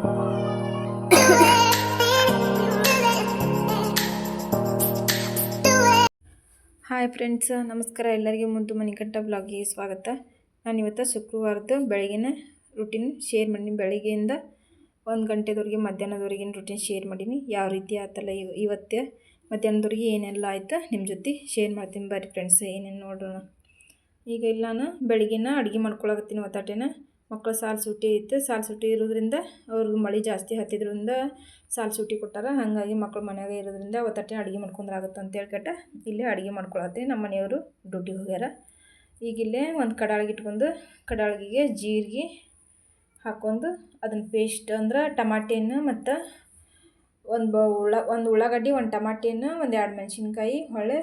Hi friends ನಮಸ್ಕಾರ. ಎಲ್ಲರಿಗೂ ಮುಂತು ಮಣಿಕಂಠ ಬ್ಲಾಗಿಗೆ ಸ್ವಾಗತ. ನಾನು ನಾನಿವತ್ತು ಶುಕ್ರವಾರದ ಬೆಳಗಿನ ರುಟೀನ್ ಶೇರ್ ಮಾಡೀನಿ. ಬೆಳಗ್ಗೆಯಿಂದ ಒಂದು ಗಂಟೆದವರೆಗೆ ಮಧ್ಯಾಹ್ನದವರೆಗಿನ ರುಟೀನ್ ಶೇರ್ ಮಾಡೀನಿ. ಯಾವ ರೀತಿ ಆತಲ್ಲ ಇವತ್ತೆ, ಮಧ್ಯಾಹ್ನದವರೆಗೆ ಏನೆಲ್ಲ ಆಯ್ತು ನಿಮ್ಮ ಜೊತೆ ಶೇರ್ ಮಾಡ್ತೀನಿ. ಬರ್ರಿ ಫ್ರೆಂಡ್ಸ್ ಏನೇನು ನೋಡೋಣ. ಈಗ ಇಲ್ಲ ನಾನು ಬೆಳಗಿನ ಅಡುಗೆ ಮಾಡ್ಕೊಳಕತ್ತೀನಿ ಒತ್ತಾಟೇನ. ಮಕ್ಕಳು ಸಾಲು ಸೂಟಿ ಇತ್ತು. ಸಾಲು ಸೂಟಿ ಇರೋದ್ರಿಂದ ಅವ್ರಿಗೆ ಮಳೆ ಜಾಸ್ತಿ ಹತ್ತಿದ್ರಿಂದ ಸಾಲು ಸೂಟಿ ಕೊಟ್ಟಾರ. ಹಾಗಾಗಿ ಮಕ್ಕಳು ಮನೆಯಾಗೆ ಇರೋದ್ರಿಂದ ಒತ್ತಟ್ಟೆ ಅಡುಗೆ ಮಾಡ್ಕೊಂಡ್ರೆ ಆಗುತ್ತೆ ಅಂತ ಹೇಳ್ಕಟ್ಟ ಇಲ್ಲೇ ಅಡುಗೆ ಮಾಡ್ಕೊಳತ್ತೀನಿ ನಮ್ಮ ಮನೆಯವರು ಡ್ಯೂಟಿಗೆ ಹೋಗ್ಯಾರ. ಈಗ ಇಲ್ಲೇ ಒಂದು ಕಡಾಳಿಗೆ ಇಟ್ಕೊಂಡು ಕಡಾಳಿಗೆ ಜೀರಿಗೆ ಹಾಕ್ಕೊಂಡು ಅದನ್ನ ಪೇಸ್ಟ್ ಅಂದ್ರೆ ಟಮಾಟೆಯನ್ನು ಮತ್ತು ಒಂದು ಉಳ್ಳ ಒಂದು ಉಳ್ಳಾಗಡ್ಡಿ, ಒಂದು ಟಮಾಟೆಯನ್ನು ಒಂದು ಎರಡು ಮೆಣಸಿನ್ಕಾಯಿ, ಹೊಳ್ಳೆ,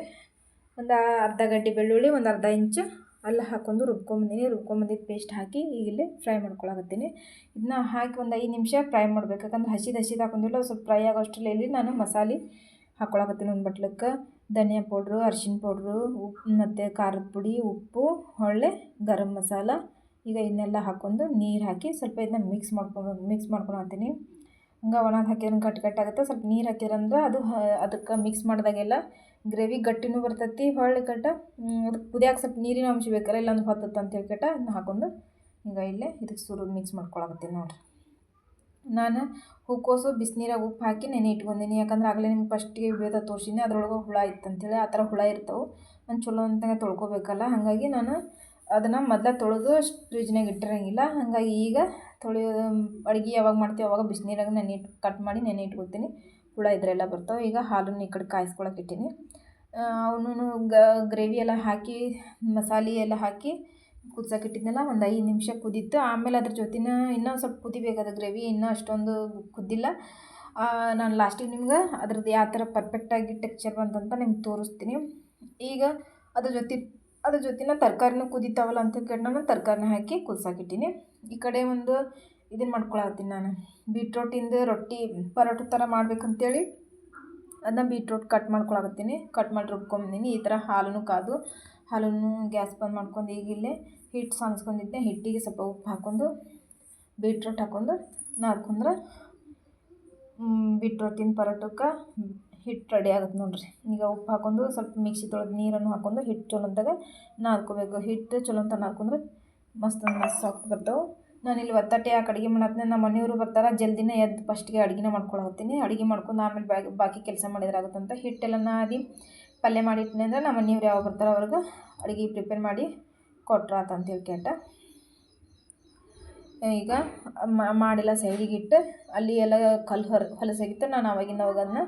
ಒಂದು ಅರ್ಧ ಗಡ್ಡೆ ಬೆಳ್ಳುಳ್ಳಿ, ಒಂದು ಅರ್ಧ ಇಂಚು ಅಲ್ಲ ಹಾಕ್ಕೊಂಡು ರುಬ್ಕೊಂಬಂದಿನಿ. ರುಬ್ಕೊಂಬಂದಿದ್ದು ಪೇಸ್ಟ್ ಹಾಕಿ ಈಗ ಇಲ್ಲಿ ಫ್ರೈ ಮಾಡ್ಕೊಳಕತ್ತೀನಿ. ಇದನ್ನ ಹಾಕಿ ಒಂದು ಐದು ನಿಮಿಷ ಫ್ರೈ ಮಾಡ್ಬೇಕು. ಯಾಕಂದ್ರೆ ಹಸಿದು ಹಸಿದು ಹಾಕೊಂಡಿಲ್ಲ, ಸ್ವಲ್ಪ ಫ್ರೈ ಆಗೋಷ್ಟರಲ್ಲಿ ಇಲ್ಲಿ ನಾನು ಮಸಾಲೆ ಹಾಕ್ಕೊಳಕತ್ತೀನಿ ಒಂದು ಬಟ್ಲಕ್ಕೆ. ಧನಿಯಾ ಪೌಡ್ರು ಅರ್ಶಿನ ಪೌಡ್ರು ಉಪ್ಪು ಮತ್ತು ಖಾರದ ಪುಡಿ, ಉಪ್ಪು ಹೊಳ್ಳೆ ಗರಂ ಮಸಾಲ. ಈಗ ಇದನ್ನೆಲ್ಲ ಹಾಕ್ಕೊಂಡು ನೀರು ಹಾಕಿ ಸ್ವಲ್ಪ ಇದನ್ನ ಮಿಕ್ಸ್ ಮಾಡ್ಕೊಂಡು ಮಿಕ್ಸ್ ಮಾಡ್ಕೊಳತ್ತೀನಿ ಹಂಗೆ ಒಣ ಹಾಕಿದ್ರೆ ಕಟ್ ಕಟ್ಟಾಗುತ್ತೆ ಸ್ವಲ್ಪ ನೀರು ಹಾಕಿರಂದ್ರೆ ಅದು ಅದಕ್ಕೆ ಮಿಕ್ಸ್ ಮಾಡಿದಾಗೆಲ್ಲ ಗ್ರೇವಿ ಗಟ್ಟಿನೂ ಬರ್ತೈತಿ, ಹೊಳ್ಳಿ ಕಟ್ಟ ಅದಕ್ಕೆ ಕುದಿಯಾಕೆ ಸ್ವಲ್ಪ ನೀರಿನ ಅಂಶ ಬೇಕಲ್ಲ, ಇಲ್ಲಾಂದ್ರೆ ಹೊತ್ತತ್ತು ಅಂತ ಹೇಳ್ಕಟ್ಟ ಅದನ್ನ ಹಾಕೊಂಡು ಈಗ ಇಲ್ಲೇ ಇದಕ್ಕೆ ಸುರು ಮಿಕ್ಸ್ ಮಾಡ್ಕೊಳಕತ್ತೀನಿ ನೋಡಿರಿ. ನಾನು ಹೂಕೋಸು ಬಿಸಿನೀರಾಗ ಉಪ್ಪು ಹಾಕಿ ನೆನೆ ಇಟ್ಕೊಂಡಿನಿ. ಯಾಕಂದ್ರೆ ಆಗಲೇ ನಿಮ್ಗೆ ಫಸ್ಟಿಗೆ ಬೇದ ತೋರಿಸಿನಿ, ಅದ್ರೊಳಗೆ ಹುಳ ಇತ್ತು ಅಂತೇಳಿ ಆ ಥರ ಹುಳ ಇರ್ತಾವೆ. ನಾನು ಚಲೋ ಅಂತ ತೊಳ್ಕೊಬೇಕಲ್ಲ, ಹಾಗಾಗಿ ನಾನು ಅದನ್ನು ಮೊದಲ ತೊಳೆದು ಫ್ರಿಜ್ನಾಗ ಇಟ್ಟಿರಂಗಿಲ್ಲ. ಹಾಗಾಗಿ ಈಗ ತೊಳೆಯೋದು ಅಡುಗೆ ಯಾವಾಗ ಮಾಡ್ತೀವಿ ಅವಾಗ ಬಿಸಿನೀರಾಗ ನೆನೆ ಇಟ್ಟು ಕಟ್ ಮಾಡಿ ನೆನೆ ಇಟ್ಕೊಳ್ತೀನಿ. ಹುಳ ಇದ್ರೆಲ್ಲ ಬರ್ತಾವೆ. ಈಗ ಹಾಲನ್ನು ಈ ಕಡೆ ಕಾಯಿಸ್ಕೊಳಕ್ಕೆ ಇಟ್ಟೀನಿ. ಅವನು ಗ್ರೇವಿ ಎಲ್ಲ ಹಾಕಿ, ಮಸಾಲೆ ಎಲ್ಲ ಹಾಕಿ ಕುದ್ಸಕ್ಕೆ ಒಂದು ಐದು ನಿಮಿಷ ಕುದೀತು ಆಮೇಲೆ ಅದ್ರ ಜೊತೆನ ಇನ್ನೂ ಸ್ವಲ್ಪ ಕುದಿಬೇಕಾದ ಗ್ರೇವಿ ಇನ್ನೂ ಅಷ್ಟೊಂದು ಕುದ್ದಿಲ್ಲ. ನಾನು ಲಾಸ್ಟಿಗೆ ನಿಮ್ಗೆ ಅದ್ರದ್ದು ಯಾವ ಥರ ಪರ್ಫೆಕ್ಟಾಗಿ ಟೆಕ್ಚರ್ ಬಂತಂತ ನಿಮ್ಗೆ ತೋರಿಸ್ತೀನಿ. ಈಗ ಅದ್ರ ಜೊತೆ ಅದ್ರ ಜೊತೆನ ತರಕಾರಿನೂ ಕುದಿತಾವಲ್ಲ ಅಂತ ಕೇಳಿ ನಾನು ತರಕಾರಿನ ಹಾಕಿ ಕುದ್ಸಾಕಿಟ್ಟೀನಿ. ಈ ಕಡೆ ಒಂದು ಇದನ್ನು ಮಾಡ್ಕೊಳತ್ತೀನಿ ನಾನು. ಬೀಟ್ರೋಟಿಂದ ರೊಟ್ಟಿ ಪರೋಟ ಥರ ಮಾಡ್ಬೇಕಂತೇಳಿ ಅದನ್ನ ಬೀಟ್ರೋಟ್ ಕಟ್ ಮಾಡ್ಕೊಳಕತ್ತೀನಿ. ಕಟ್ ಮಾಡಿ ರುಬ್ಕೊಂಬಂದಿನಿ. ಈ ಥರ ಹಾಲನ್ನು ಕಾದು ಹಾಲನ್ನು ಗ್ಯಾಸ್ ಬಂದ್ ಮಾಡ್ಕೊಂಡು ಈಗ ಇಲ್ಲೇ ಹಿಟ್ಟು ಸಾನ್ಸ್ಕೊಂಡಿದ್ದೆ ಹಿಟ್ಟಿಗೆ ಸ್ವಲ್ಪ ಉಪ್ಪು ಹಾಕೊಂಡು ಬೀಟ್ರೋಟ್ ಹಾಕೊಂಡು ನಾದ್ಕೊಂಡ್ರೆ ಬೀಟ್ರೋಟಿನ ಪರೋಟಕ್ಕೆ ಹಿಟ್ಟು ರೆಡಿ ಆಗುತ್ತೆ ನೋಡಿರಿ. ಈಗ ಉಪ್ಪು ಹಾಕೊಂಡು ಸ್ವಲ್ಪ ಮಿಕ್ಸಿ ತೊಳೆದು ನೀರನ್ನು ಹಾಕೊಂಡು ಹಿಟ್ಟು ಚಲೋಂತಾಗ ನಾದ್ಕೋಬೇಕು. ಹಿಟ್ಟು ಚಲೋಂತ ನಾದ್ಕೊಂಡ್ರೆ ಮಸ್ತ್ ಮಸ್ತ್ ಸಾಫ್ಟ್ ಬರ್ತಾವೆ. ಇಲ್ಲಿ ಒತ್ತಟ್ಟೆ ಯಾಕೆ ಅಡುಗೆ ಮಾಡತ್ತೆ ನಮ್ಮ ಮನೆಯವರು ಬರ್ತಾರೆ, ಜಲ್ದಿನೇ ಎದ್ದು ಫಸ್ಟ್ಗೆ ಅಡುಗೆನ ಮಾಡ್ಕೊಳತ್ತೀನಿ ಅಡುಗೆ ಮಾಡ್ಕೊಂಡು ಆಮೇಲೆ ಬಾಕಿ ಬಾಕಿ ಕೆಲಸ ಮಾಡಿದ್ರೆ ಆಗುತ್ತಂತ ಹಿಟ್ಟೆಲ್ಲ ನಾದಿ ಪಲ್ಯ ಮಾಡಿಟ್ಟಿನಿ ಅಂದ್ರೆ ನಮ್ಮ ಮನೆಯವ್ರು ಯಾವಾಗ ಬರ್ತಾರೆ ಅವ್ರಿಗೆ ಅಡುಗೆ ಪ್ರಿಪೇರ್ ಮಾಡಿ ಕೊಟ್ರಾತ ಅಂತೇಳಿ ಕೇಟ ಈಗ ಮಾಡಿಲ್ಲ ಸೈಡಿಗೆ ಇಟ್ಟು ಅಲ್ಲಿ ಎಲ್ಲ ಕಲ್ಲು ಹೊರ ಹೊಲಸಾಗಿತ್ತು ನಾನು ಅವಾಗಿಂದ ಅವಾಗ ಅದನ್ನ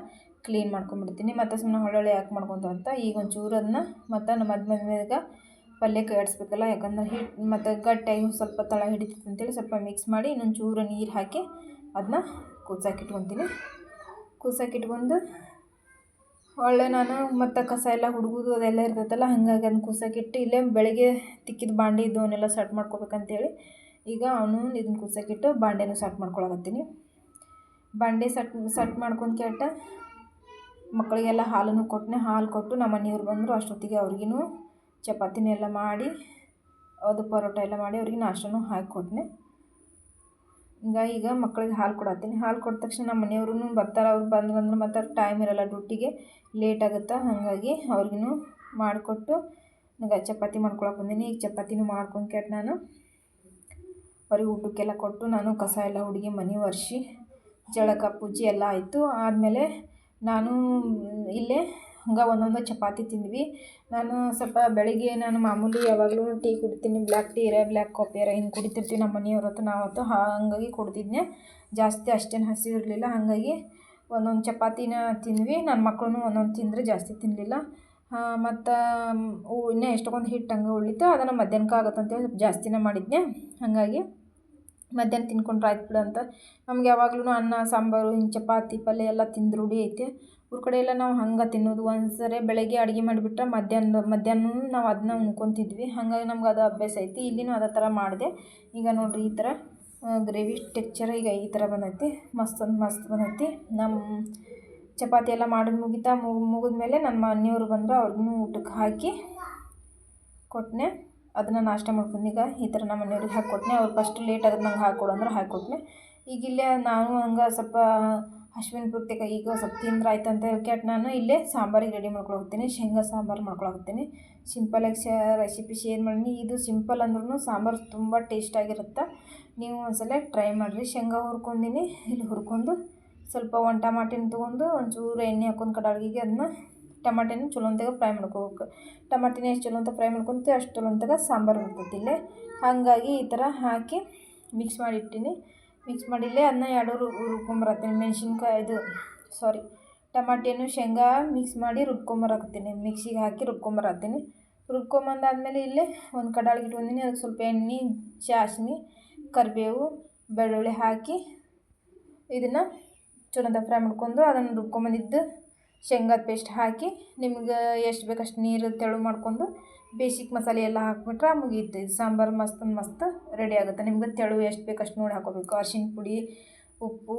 ಕ್ಲೀನ್ ಮಾಡ್ಕೊಂಡ್ಬಿಡ್ತೀನಿ. ಮತ್ತು ಸುಮ್ಮನೆ ಹೊಳ್ಳೊಳ್ಳೆ ಯಾಕೆ ಮಾಡ್ಕೊತ ಅಂತ ಈಗ ಒಂಚೂರು ಅದನ್ನ ಮತ್ತು ನಮ್ಮ ಮದ್ ಮದ್ವೆಗೆ ಪಲ್ಯಕ್ಕೆ ಆಡಿಸ್ಬೇಕಲ್ಲ ಯಾಕಂದ್ರೆ ಹಿಟ್ಟು ಮತ್ತು ಗಟ್ಟಿಯಾಗಿ ಸ್ವಲ್ಪ ತಳ ಹಿಡಿತೈತೆ ಅಂತೇಳಿ ಸ್ವಲ್ಪ ಮಿಕ್ಸ್ ಮಾಡಿ ಇನ್ನೊಂದು ಚೂರು ನೀರು ಹಾಕಿ ಅದನ್ನ ಕುದ್ಸಕ್ಕೆ ಇಟ್ಕೊತೀನಿ. ಕುದ್ಸೋಕೆ ಒಳ್ಳೆ ನಾನು ಮತ್ತು ಕಸ ಎಲ್ಲ ಹುಡುಗುದು ಅದೆಲ್ಲ ಇರ್ತೈತಲ್ಲ, ಹಾಗಾಗಿ ಅದನ್ನ ಕುದ್ಸಕ್ಕಿಟ್ಟು ಇಲ್ಲೇ ಬೆಳಗ್ಗೆ ತಿಕ್ಕಿದ ಬಾಂಡೆ ಇದ್ದು ಅವನ್ನೆಲ್ಲ ಸಟ್ ಮಾಡ್ಕೊಬೇಕಂತೇಳಿ ಈಗ ಅವನು ಇದನ್ನ ಕುದ್ಸಕ್ಕಿಟ್ಟು ಬಾಂಡೆನೂ ಸಟ್ ಮಾಡ್ಕೊಳಕತ್ತೀನಿ. ಬಾಂಡೆ ಸಟ್ ಸಟ್ ಮಾಡ್ಕೊಂಡು ಕೇಟ ಮಕ್ಕಳಿಗೆಲ್ಲ ಹಾಲನ್ನು ಕೊಟ್ಟನೆ ಹಾಲು ಕೊಟ್ಟು ನಮ್ಮ ಮನೆಯವ್ರು ಬಂದರು. ಅಷ್ಟೊತ್ತಿಗೆ ಅವ್ರಿಗೂ ಚಪಾತಿನೆಲ್ಲ ಮಾಡಿ, ಅದು ಪರೋಟ ಎಲ್ಲ ಮಾಡಿ ಅವ್ರಿಗೆ ನಾಷ್ಟನೂ ಹಾಕಿ ಕೊಟ್ಟನೆ ಈಗ ಈಗ ಮಕ್ಕಳಿಗೆ ಹಾಲು ಕೊಡತ್ತೀನಿ. ಹಾಲು ಕೊಟ್ಟ ತಕ್ಷಣ ನಮ್ಮ ಮನೆಯವ್ರೂ ಬರ್ತಾರೆ. ಅವ್ರು ಬಂದ್ರಂದ್ರೆ ಮತ್ತು ಟೈಮ್ ಇರೋಲ್ಲ, ಡ್ಯೂಟಿಗೆ ಲೇಟ್ ಆಗುತ್ತೆ? ಹಾಗಾಗಿ ಅವ್ರಿಗೂ ಮಾಡಿಕೊಟ್ಟು ಈಗ ಚಪಾತಿ ಮಾಡ್ಕೊಳಕ್ಕೆ ಬಂದೀನಿ. ಈಗ ಚಪಾತಿನೂ ಮಾಡ್ಕೊಂಡು ಕೆಟ್ಟು ನಾನು ಅವ್ರಿಗೆ ಊಟಕ್ಕೆಲ್ಲ ಕೊಟ್ಟು ನಾನು ಕಸ ಎಲ್ಲ ಹುಡುಗಿ ಮನೆ ಒರೆಸಿ, ಜಳಕ, ಪೂಜೆ ಎಲ್ಲ ಆಯಿತು. ಆದಮೇಲೆ ನಾನು ಇಲ್ಲೇ ಹಂಗೆ ಒಂದೊಂದು ಚಪಾತಿ ತಿಂದ್ವಿ. ನಾನು ಸ್ವಲ್ಪ ಬೆಳಿಗ್ಗೆ ನಾನು ಮಾಮೂಲಿ ಯಾವಾಗಲೂ ಟೀ ಕುಡಿತೀನಿ, ಬ್ಲ್ಯಾಕ್ ಟೀ ಇರೋ, ಬ್ಲ್ಯಾಕ್ ಕಾಫಿ ಇರೋ, ಹಿಂಗೆ ಕುಡಿತಿರ್ತೀವಿ ನಮ್ಮ ಮನೆಯವ್ರ ಹೊತ್ತು ನಾವತ್ತು ಹಾಗಾಗಿ ಕುಡ್ತಿದ್ದೆ ಜಾಸ್ತಿ ಅಷ್ಟೇನು ಹಸಿವು ಇರಲಿಲ್ಲ, ಹಾಗಾಗಿ ಒಂದೊಂದು ಚಪಾತಿನ ತಿಂದ್ವಿ. ನನ್ನ ಮಕ್ಕಳು ಒಂದೊಂದು ತಿಂದರೆ ಜಾಸ್ತಿ ತಿನ್ನಲಿಲ್ಲ ಮತ್ತು ಇನ್ನೂ ಎಷ್ಟೊಂದು ಹಿಟ್ಟು ಹಂಗೆ ಉಳಿತು ಅದನ್ನು ಮಧ್ಯಾಹ್ನಕ್ಕೆ ಆಗುತ್ತೆ ಅಂತೇಳಿ ಸ್ವಲ್ಪ ಜಾಸ್ತಿನೇ ಮಾಡಿದ್ದೆ ಹಾಗಾಗಿ ಮಧ್ಯಾಹ್ನ ತಿನ್ಕೊಂಡ್ರೆ ಆಯ್ತು ಬಿಡು ಅಂತ. ನಮ್ಗೆ ಯಾವಾಗ್ಲೂ ಅನ್ನ, ಸಾಂಬಾರು, ಹಿಂಗೆ ಚಪಾತಿ, ಪಲ್ಯ ಎಲ್ಲ ತಿಂದು ರೂಢಿ ಐತೆ. ಊರ ಕಡೆ ಎಲ್ಲ ನಾವು ಹಂಗೆ ತಿನ್ನೋದು. ಒಂದು ಸರಿ ಬೆಳಗ್ಗೆ ಅಡುಗೆ ಮಾಡಿಬಿಟ್ರೆ ಮಧ್ಯಾಹ್ನ ಮಧ್ಯಾಹ್ನ ನಾವು ಅದನ್ನ ಉಣ್ಕೊತಿದ್ವಿ. ಹಾಗಾಗಿ ನಮ್ಗೆ ಅದು ಅಭ್ಯಾಸ ಐತಿ. ಇಲ್ಲಿನೂ ಅದೇ ಥರ ಮಾಡಿದೆ. ಈಗ ನೋಡಿರಿ ಈ ಥರ ಗ್ರೇವಿ ಟೆಕ್ಚರ್ ಈಗ ಈ ಥರ ಬಂದೈತಿ. ಮಸ್ತ್ ಒಂದು ಮಸ್ತ್ ಬಂದೈತಿ. ನಮ್ಮ ಚಪಾತಿ ಎಲ್ಲ ಮಾಡಿ ಮುಗಿತಾ ಮುಗಿದ ಮೇಲೆ ನನ್ನ ಮನೆಯವರು ಬಂದರು. ಅವ್ರಿಗೂ ಊಟಕ್ಕೆ ಹಾಕಿ ಕೊಟ್ಟನೆ ಅದನ್ನು ನಾಷ್ಟ ಮಾಡ್ಕೊಂಡು ಈಗ ಈ ಥರ ನಮ್ಮ ಮನೆಯವ್ರಿಗೆ ಹಾಕ್ಕೊಟ್ನೆ, ಅವ್ರು ಫಸ್ಟ್ ಲೇಟ್ ಆದ್ರೆ ನಂಗೆ ಹಾಕ್ಕೊಡು ಅಂದ್ರೆ ಹಾಕ್ಕೊಟ್ನೆ. ಈಗ ಇಲ್ಲೇ ನಾನು ಹಂಗೆ ಸ್ವಲ್ಪ ಅಶ್ವಿನ ಪೂರ್ತಿಗೆ ಈಗ ಸ್ವಲ್ಪ ತಿಂದ್ರೆ ಆಯ್ತು ಅಂತ ಹೇಳ್ಕ್ಯಾಟ್ ನಾನು ಇಲ್ಲೇ ಸಾಂಬಾರಿಗೆ ರೆಡಿ ಮಾಡ್ಕೊಳೋಗ್ತೀನಿ ಶೇಂಗಾ ಸಾಂಬಾರು ಮಾಡ್ಕೊಳೋಗ್ತೀನಿ ಸಿಂಪಲಾಗಿ ಶೇ ರೆಸಿಪಿ ಶೇರ್ ಮಾಡೀನಿ. ಇದು ಸಿಂಪಲ್ ಅಂದ್ರೂ ಸಾಂಬಾರು ತುಂಬ ಟೇಸ್ಟಾಗಿರುತ್ತೆ ನೀವು ಒಂದ್ಸಲ ಟ್ರೈ ಮಾಡಿರಿ. ಶೇಂಗಾ ಹುರ್ಕೊಂಡಿನಿ. ಇಲ್ಲಿ ಹುರ್ಕೊಂಡು ಸ್ವಲ್ಪ ಒಂದು ಟಮಾಟಿನ ತೊಗೊಂಡು ಒಂಚೂರು ಎಣ್ಣೆ ಹಾಕೊಂಡು ಕಡಾಳಿಗೆ ಅದನ್ನ ಟಮಾಟಿನ ಚಲೋಂತಾಗ ಫ್ರೈ ಮಾಡ್ಕೋಬೇಕು. ಟಮಾಟಿನ ಎಷ್ಟು ಚಲೋ ಅಂತ ಫ್ರೈ ಮಾಡ್ಕೊತೀವಿ, ಅಷ್ಟು ಚಲೋ ಅಂತಾಗ ಸಾಂಬಾರು ಬರ್ತೈತಿ ಇಲ್ಲೇ. ಹಾಗಾಗಿ ಈ ಥರ ಹಾಕಿ ಮಿಕ್ಸ್ ಮಾಡಿ ಇಟ್ಟೀನಿ. ಮಿಕ್ಸ್ ಮಾಡಿ ಇಲ್ಲೇ ಅದನ್ನ ಎರಡು ರುಬ್ಕೊಂಬರತ್ತೀನಿ. ಮೆಣಸಿನ್ಕಾಯಿ ಇದು ಸಾರಿ ಟಮಾಟಿಯನ್ನು ಶೇಂಗಾ ಮಿಕ್ಸ್ ಮಾಡಿ ರುಬ್ಕೊಂಬರಕತ್ತೀನಿ. ಮಿಕ್ಸಿಗೆ ಹಾಕಿ ರುಬ್ಕೊಂಬರತ್ತೀನಿ. ರುಬ್ಕೊಂಬಂದಾದ್ಮೇಲೆ ಇಲ್ಲೇ ಒಂದು ಕಡಾಳಿಗೆ ಇಟ್ಕೊಂಡಿನಿ. ಅದಕ್ಕೆ ಸ್ವಲ್ಪ ಎಣ್ಣೆ ಜಾಸ್ಮಿ ಕರಿಬೇವು, ಬೆಳ್ಳುಳ್ಳಿ ಹಾಕಿ ಇದನ್ನು ಚಲೋದ ಫ್ರೈ ಮಾಡ್ಕೊಂಡು ಅದನ್ನು ರುಬ್ಕೊಂಬಂದಿದ್ದು ಶೇಂಗಾದ ಪೇಸ್ಟ್ ಹಾಕಿ ನಿಮ್ಗೆ ಎಷ್ಟು ಬೇಕಷ್ಟು ನೀರು ತೆಳು ಮಾಡ್ಕೊಂಡು ಬೇಸಿಕ್ ಮಸಾಲೆ ಎಲ್ಲ ಹಾಕ್ಬಿಟ್ರೆ ಮುಗೀತು. ಇದು ಸಾಂಬಾರು ಮಸ್ತ್ ಮಸ್ತ್ ರೆಡಿ ಆಗುತ್ತೆ. ನಿಮ್ಗೆ ತೆಳು ಎಷ್ಟು ಬೇಕಷ್ಟು ನೋಡಿ ಹಾಕೋಬೇಕು. ಅರ್ಶಿನ ಪುಡಿ, ಉಪ್ಪು,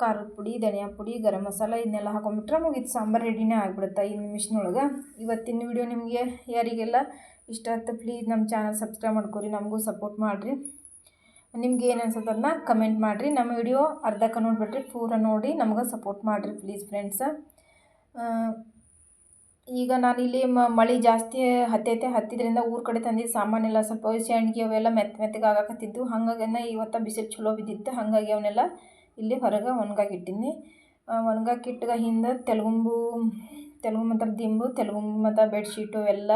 ಖಾರದ ಪುಡಿ, ಧನಿಯಾ ಪುಡಿ, ಗರಂ ಮಸಾಲ ಇದನ್ನೆಲ್ಲ ಹಾಕೊಂಡ್ಬಿಟ್ರೆ ಮುಗೀತು. ಸಾಂಬಾರು ರೆಡಿನೇ ಆಗಿಬಿಡುತ್ತೆ ಐದು ನಿಮಿಷನೊಳಗೆ. ಇವತ್ತಿನ ವಿಡಿಯೋ ನಿಮಗೆ ಯಾರಿಗೆಲ್ಲ ಇಷ್ಟ ಆಯ್ತು ಪ್ಲೀಸ್ ನಮ್ಮ ಚಾನಲ್ ಸಬ್ಸ್ಕ್ರೈಬ್ ಮಾಡ್ಕೊರಿ. ನಮಗೂ ಸಪೋರ್ಟ್ ಮಾಡಿರಿ. ನಿಮ್ಗೆ ಏನು ಅನ್ಸುತ್ತೆ ಅದನ್ನ ಕಮೆಂಟ್ ಮಾಡಿರಿ. ನಮ್ಮ ವಿಡಿಯೋ ಅರ್ಧಕ್ಕೆ ನೋಡಿಬಿಟ್ರಿ ಪೂರ ನೋಡಿ ನಮ್ಗೆ ಸಪೋರ್ಟ್ ಮಾಡಿರಿ ಪ್ಲೀಸ್ ಫ್ರೆಂಡ್ಸ ಈಗ ನಾನು ಇಲ್ಲಿ ಮಳೆ ಜಾಸ್ತಿ ಹತ್ತೈತೆ, ಹತ್ತಿದ್ರಿಂದ ಊರ ಕಡೆ ತಂದಿದ್ದು ಸಾಮಾನೆಲ್ಲ ಸ್ವಲ್ಪ ಸೆಣ್ಗಿ ಅವೆಲ್ಲ ಮೆತ್ತ ಮೆತ್ತಗೆ ಆಗಾಕತ್ತಿದ್ದು ಹಾಗಾಗಿ ಇವತ್ತು ಬಿಸಿಲು ಚಲೋ ಬಿದ್ದಿತ್ತು. ಹಾಗಾಗಿ ಅವನ್ನೆಲ್ಲ ಇಲ್ಲಿ ಹೊರಗೆ ಒಣಗಾಕಿ ಒಣಗಾಕಿಟ್ಟಾಗ ಹಿಂದೆ ತೆಲುಗುಂಬು ತೆಲುಗು ಮತ್ತು ದಿಂಬು, ತೆಲುಗು ಮತ್ತು ಬೆಡ್ಶೀಟು ಎಲ್ಲ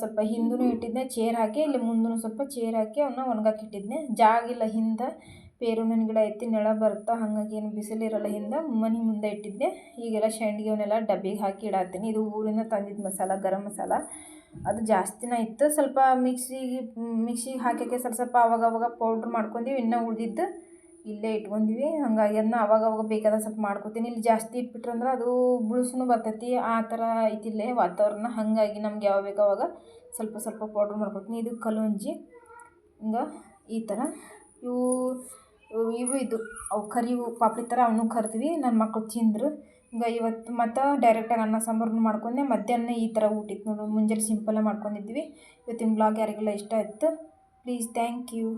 ಸ್ವಲ್ಪ ಹಿಂದೂ ಇಟ್ಟಿದ್ದೆ, ಚೇರ್ ಹಾಕಿ, ಇಲ್ಲಿ ಮುಂದೂ ಸ್ವಲ್ಪ ಚೇರ್ ಹಾಕಿ ಅವನ್ನ ಒಣಗಾಕಿಟ್ಟಿದ್ದೆ ಜಾಗಿಲ್ಲ ಜಾಗ ಪೇರುನಿನ ಗಿಡ ಐತಿ ನೆಳ ಬರುತ್ತೆ ಹಾಗಾಗಿ ಏನು ಬಿಸಿಲಿರಲ್ಲ ಹಿಂದೆ ಮನೆ ಮುಂದೆ ಇಟ್ಟಿದ್ದೆ. ಈಗೆಲ್ಲ ಶೇಂಡ್ಗಿ ಅವನ್ನೆಲ್ಲ ಡಬ್ಬಿಗೆ ಹಾಕಿ ಇಡಾತೀನಿ. ಇದು ಊರಿಂದ ತಂದಿದ್ದು ಮಸಾಲ, ಗರಂ ಮಸಾಲ. ಅದು ಜಾಸ್ತಿನ ಇತ್ತು. ಸ್ವಲ್ಪ ಮಿಕ್ಸಿಗೆ ಮಿಕ್ಸಿಗೆ ಹಾಕೋಕ್ಕೆ ಸ್ವಲ್ಪ ಸ್ವಲ್ಪ ಅವಾಗ ಅವಾಗ ಪೌಡ್ರ್ ಮಾಡ್ಕೊಂಡೀವಿ. ಇನ್ನೂ ಉಳಿದಿದ್ದು ಇಲ್ಲೇ ಇಟ್ಕೊಂಡಿವಿ. ಹಾಗಾಗಿ ಅದನ್ನ ಅವಾಗ ಅವಾಗ ಬೇಕಾದ ಸ್ವಲ್ಪ ಮಾಡ್ಕೊತೀನಿ. ಇಲ್ಲಿ ಜಾಸ್ತಿ ಇಟ್ಬಿಟ್ರಂದ್ರೆ ಅದು ಬುಳುಸುನು ಬರ್ತೈತಿ. ಆ ಥರ ಐತಿಲ್ಲೇ ವಾತಾವರಣ. ಹಾಗಾಗಿ ನಮ್ಗೆ ಯಾವಾಗ ಬೇಕೋ ಅವಾಗ ಸ್ವಲ್ಪ ಸ್ವಲ್ಪ ಪೌಡ್ರ್ ಮಾಡ್ಕೊತೀನಿ. ಇದು ಕಲೋಂಜಿ. ಹಿಂಗೆ ಈ ಥರ. ಇವು ಇವು ಇದು. ಅವು ಕರಿವು ಪಾಪಡಿ ಥರ ಅವನ್ನೂ ಕರಿದ್ವಿ. ನನ್ನ ಮಕ್ಕಳು ತಿಂದರು. ಹಿಂಗೆ ಇವತ್ತು ಮತ್ತು ಡೈರೆಕ್ಟಾಗಿ ಅನ್ನ ಸಾಂಬಾರನ್ನು ಮಾಡ್ಕೊಂಡೆ. ಮಧ್ಯಾಹ್ನ ಈ ಥರ ಊಟ ಇತ್ತು ನೋಡು. ಮುಂಜಾನೆ ಸಿಂಪಲ್ಲಾಗಿ ಮಾಡ್ಕೊಂಡಿದ್ವಿ. ಇವತ್ತಿನ ಬ್ಲಾಗ್ ಯಾರಿಗೆಲ್ಲ ಇಷ್ಟ ಆಯಿತು ಪ್ಲೀಸ್ ಥ್ಯಾಂಕ್ ಯು